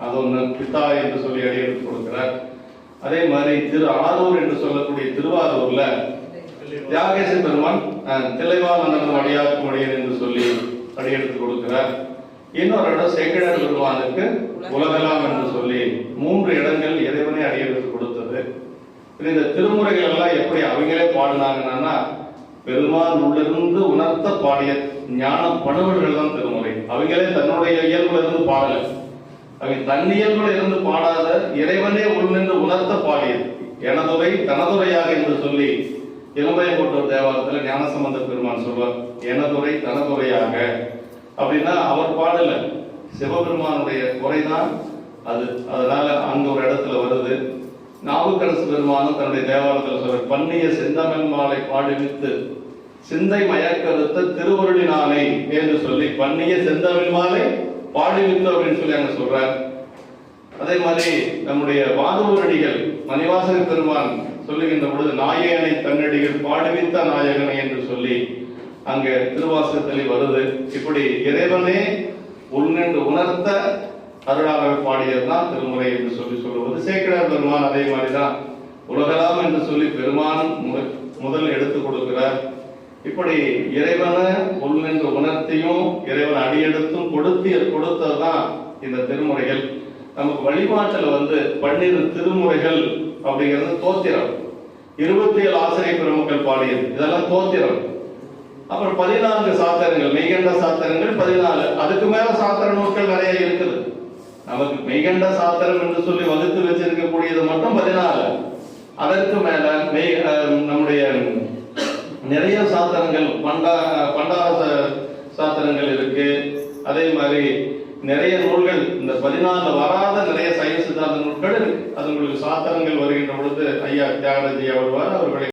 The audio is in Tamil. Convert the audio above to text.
அது ஒன்று பித்தா என்று சொல்லி அடியெடுத்து கொடுக்கிறார். அதே மாதிரி திரு ஆரூர் என்று சொல்லக்கூடிய திருவாரூர்ல தியாகேச பெருமான் அஹ், தில்லைவாழ் அடியாக்கும் அடியன் என்று சொல்லி அடியெடுத்து கொடுக்கிறார். இன்னொரு இடம் சேக்கிழார் பெருமானுக்கு உலகலாம் என்று சொல்லி மூன்று இடங்கள் இறைவனை அடியெடுத்து கொடுத்தது. இந்த திருமுறைகள் எல்லாம் எப்படி அவங்களே பாடினாங்கன்னா பெருமான் உள்ளிருந்து உணர்த்த பாடிய ஞான பணுவல்கள் தான் திருமுறை. அவங்களே தன்னுடைய இயல்புல இருந்து பாடல. அவன் தன் இருந்து பாடாத இறைவனே உள்நின்று உணர்த்த பாடியது. எனதுரை தனதுரையாக என்று சொல்லி இளம்பயங்கோட்டூர் தேவாலயத்தில் ஞானசம்பந்த பெருமான் சொல்வார் எனதுரை தனதுரையாக. அப்படின்னா அவர் பாடல. சிவபெருமானுடைய குறைதான். அது அதனால அங்க ஒரு இடத்துல வருது. நாவுக்கரசு பெருமானும் தன்னுடைய தேவாலயத்தில் சொல்ற பண்ணிய செந்தமிழ் மாலை பாடுவித்து சிந்தை மயக்கருத்த திருவருளினானே என்று சொல்லி பண்ணிய செந்தமிழ் மாலை பாடிவித்து அப்படின்னு சொல்லி அங்க சொல்றார். அதே மாதிரி நம்முடைய வாதூரடிகள் மணிவாசக பெருமான் சொல்லுகின்ற பொழுது நாயகனை தன்னடிகள் பாடுவித்த நாயகனை என்று சொல்லி அங்க திருவாசகத்தில் வருது. இப்படி இறைவனே உள்நின்று உணர்த்த அருளாளர் பாடியதுதான் திருமுறை என்று சொல்லி சொல்லுவது. சேக்கிரார் பெருமான் அதே மாதிரிதான். உலகலாம் என்று சொல்லி பெருமான் மு- முதல் எடுத்து கொடுக்கிறார். இப்படி இறைவனை உள்ளென்று உணர்த்தியும் இறைவன் அடியெடுத்தும் கொடுத்து கொடுத்ததுதான் இந்த திருமுறைகள். நமக்கு வழிபாட்டில் வந்து பன்னிரு திருமுறைகள் அப்படிங்கிறது தோத்திரம். இருபத்தி ஏழு ஆசிரியர் பெருமக்கள் பாடியது இதெல்லாம் தோத்திரம். அப்புறம் பதினான்கு சாத்திரங்கள் மெய்கண்ட சாத்திரங்கள் பதினாலு. அதுக்கு மேல சாத்திர நூல்கள் நிறைய இருக்குது. நமக்கு மெய்கண்ட சாத்திரம் என்று சொல்லி வகுத்து வச்சிருக்கக்கூடியது மட்டும் பதினாலு. அதற்கு மேல மெய் சாத்திரங்கள் பண்டா பண்டார சாத்திரங்கள் இருக்கு. அதே மாதிரி நிறைய நூல்கள் இந்த பதினாலு வராத நிறைய சைவ சித்தாந்த நூல்கள் இருக்கு. அது உங்களுக்கு சாத்திரங்கள் வருகின்ற பொழுது ஐயா தியாகராஜி வருவார் அவர்களை